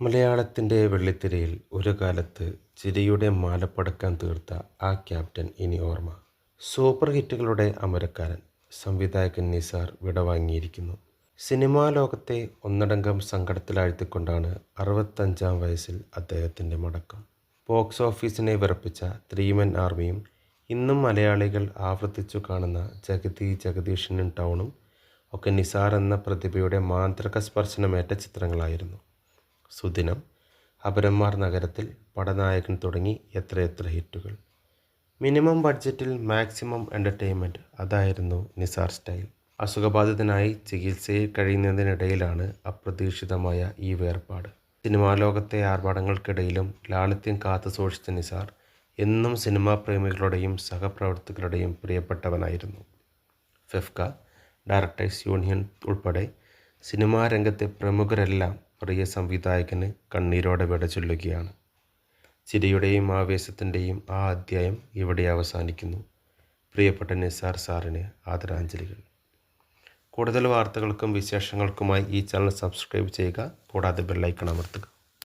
മലയാളത്തിന്റെ വെള്ളിത്തിരയിൽ ഒരു കാലത്ത് ചിരിയുടെ മാലപ്പടക്കം തീർത്ത ആ ക്യാപ്റ്റൻ ഇനി ഓർമ്മ. സൂപ്പർ ഹിറ്റുകളുടെ അമരക്കാരൻ സംവിധായകൻ നിസാർ വിടവാങ്ങിയിരിക്കുന്നു. സിനിമാ ലോകത്തെ ഒന്നടങ്കം സങ്കടത്തിലാഴ്ത്തിക്കൊണ്ടാണ് അറുപത്തഞ്ചാം വയസ്സിൽ അദ്ദേഹത്തിന്റെ മടക്കം. ബോക്സ് ഓഫീസിനെ വിറപ്പിച്ച ത്രീമൻ ആർമിയും ഇന്നും മലയാളികൾ ആവർത്തിച്ചു കാണുന്ന ജഗതി ജഗദീഷനും ടൗണും ഒക്കെ നിസാർ എന്ന പ്രതിഭയുടെ മാന്ത്രിക സ്പർശനമേറ്റ ചിത്രങ്ങളായിരുന്നു. സുദിനം അപരന്മാർ നഗരത്തിൽ പടനായകൻ തുടങ്ങി എത്രയെത്ര ഹിറ്റുകൾ. മിനിമം ബഡ്ജറ്റിൽ മാക്സിമം എന്റർടൈൻമെന്റ് അതായിരുന്നു നിസാർ സ്റ്റൈൽ. അസുഖബാധിതനായി ചികിത്സയിൽ കഴിയുന്നതിനിടയിലാണ് അപ്രതീക്ഷിതമായ ഈ വേർപാട്. സിനിമാ ലോകത്തെ ആർഭാടങ്ങൾക്കിടയിലും ലാളിത്യം കാത്തു സൂക്ഷിച്ച നിസാർ എന്നും സിനിമാ പ്രേമികളുടെയും സഹപ്രവർത്തകരുടെയും പ്രിയപ്പെട്ടവനായിരുന്നു. ഫെഫ്ക ഡയറക്ടേഴ്സ് യൂണിയൻ ഉൾപ്പെടെ സിനിമാ രംഗത്തെ പ്രമുഖരെല്ലാം പ്രിയ സംവിധായകന് കണ്ണീരോടെ വിട ചൊല്ലുകയാണ്. ചിരിയുടെയും ആവേശത്തിന്റെയും ആ അധ്യായം ഇവിടെ അവസാനിക്കുന്നു. പ്രിയപ്പെട്ട നിസാർ സാറിന് ആദരാഞ്ജലികൾ. കൂടുതൽ വാർത്തകൾക്കും വിശേഷങ്ങൾക്കുമായി ഈ ചാനൽ സബ്സ്ക്രൈബ് ചെയ്യുക കൂടാതെ ബെല്ലൈക്കൺ അമർത്തുക.